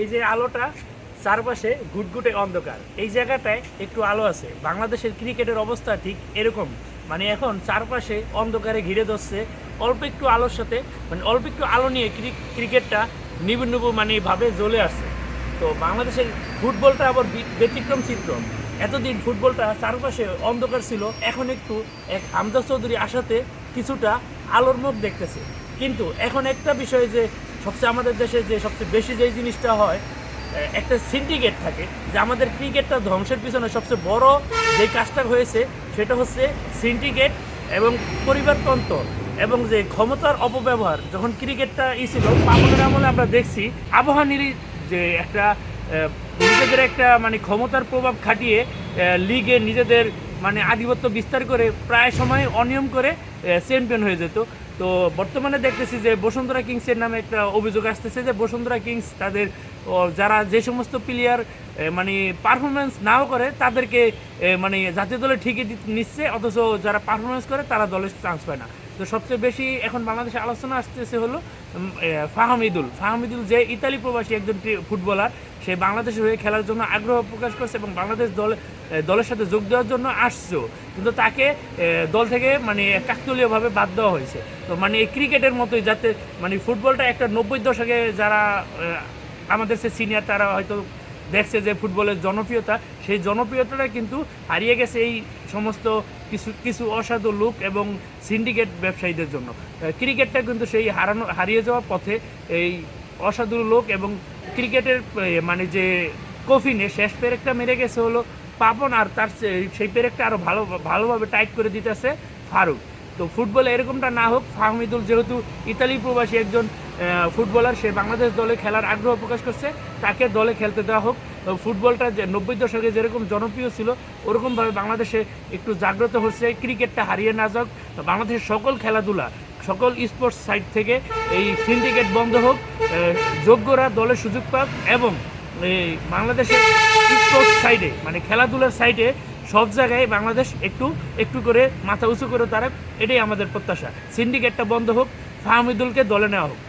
এই যে আলোটা চারপাশে ঘুটঘুটে অন্ধকার। এই জায়গাটায় একটু আলো আছে। বাংলাদেশের ক্রিকেটের অবস্থা ঠিক এরকম। মানে এখন চারপাশে অন্ধকারে ঘিরে ধরছে। অল্প একটু আলোর সাথে মানে অল্প একটু আলো নিয়ে ক্রিকেটটা নিবু নিবু মানে ভাবে জ্বলে আসছে। তো বাংলাদেশের ফুটবলটা আবার ব্যতিক্রম চিত্র। এতদিন ফুটবলটা চারপাশে অন্ধকার ছিল, এখন একটু এক হামজা চৌধুরী আসাতে কিছুটা আলোর মুখ দেখতেছে। কিন্তু এখন একটা বিষয় যে সবচেয়ে আমাদের দেশে যে সবচেয়ে বেশি যেই জিনিসটা হয় একটা সিন্ডিকেট থাকে যে আমাদের ক্রিকেটটা ধ্বংসের পিছনে সবচেয়ে বড় যে কাজটা হয়েছে সেটা হচ্ছে সিন্ডিকেট এবং পরিবারতন্ত্র এবং যে ক্ষমতার অপব্যবহার। যখন ক্রিকেটটা ই ছিল পাপনের আমলে আমরা দেখছি আবহাওয়া যে একটা নিজেদের একটা মানে ক্ষমতার প্রভাব খাটিয়ে লিগে নিজেদের মানে আধিপত্য বিস্তার করে প্রায় সময় অনিয়ম করে চ্যাম্পিয়ন হয়ে যেত। তো বর্তমানে দেখতেছি যে বসুন্ধরা কিংসের নামে একটা অভিযোগ আসতেছে যে বসুন্ধরা কিংস তাদের যারা যে সমস্ত প্লেয়ার মানে পারফরমেন্স নাও করে, তাদেরকে মানে জাতীয় দলে ঠিকই নিচ্ছে, অথচ যারা পারফরমেন্স করে, তারা দলে চান্স পায় না। তো সবচেয়ে বেশি এখন বাংলাদেশে আলোচনা আসতেছে হলো ফাহামিদুল ফাহামিদুল যে ইতালি প্রবাসী একজন ফুটবলার, সে বাংলাদেশের হয়ে খেলার জন্য আগ্রহ প্রকাশ করছে এবং বাংলাদেশ দল দলের সাথে যোগ দেওয়ার জন্য আসছেও। কিন্তু তাকে দল থেকে মানে কাকতলীয়ভাবে বাদ দেওয়া হয়েছে। তো মানে এই ক্রিকেটের মতোই যাতে মানে ফুটবলটা একটা নব্বই দশকে যারা আমাদের সে সিনিয়র তারা হয়তো দেখছে যে ফুটবলের জনপ্রিয়তা, সেই জনপ্রিয়তাটা কিন্তু হারিয়ে গেছে এই সমস্ত কিছু কিছু অসাধু লোক এবং সিন্ডিকেট ব্যবসায়ীদের জন্য। ক্রিকেটটা কিন্তু সেই হারানো, হারিয়ে যাওয়ার পথে এই অসাধু লোক এবং ক্রিকেটের মানে যে কফিনে শেষ পেরেকটা মেরে গেছে হলো পাপন আর তার সেই পেরেকটা আরও ভালো ভালোভাবে টাইট করে দিতেছে ফারুক। তো ফুটবলে এরকমটা না হোক, ফাহমিদুল যেহেতু ইতালি প্রবাসী একজন ফুটবলার, সে বাংলাদেশ দলে খেলার আগ্রহ প্রকাশ করছে, তাকে দলে খেলতে দেওয়া হোক। ফুটবলটা যে নব্বই দশকে যেরকম জনপ্রিয় ছিল, ওরকমভাবে বাংলাদেশে একটু জাগ্রত হচ্ছে, ক্রিকেটটা হারিয়ে না যাক। বাংলাদেশের সকল খেলাধুলা, সকল স্পোর্টস সাইট থেকে এই সিন্ডিকেট বন্ধ হোক যোগ্যরা দলে সুযোগ পাক এবং বাংলাদেশের স্পোর্টস সাইডে মানে খেলাধুলার সাইডে সব জায়গায় বাংলাদেশ একটু একটু করে মাথা উঁচু করে তারা, এটাই আমাদের প্রত্যাশা। সিন্ডিকেটটা বন্ধ হোক, ফাহমিদুলকে দলে নেওয়া হোক।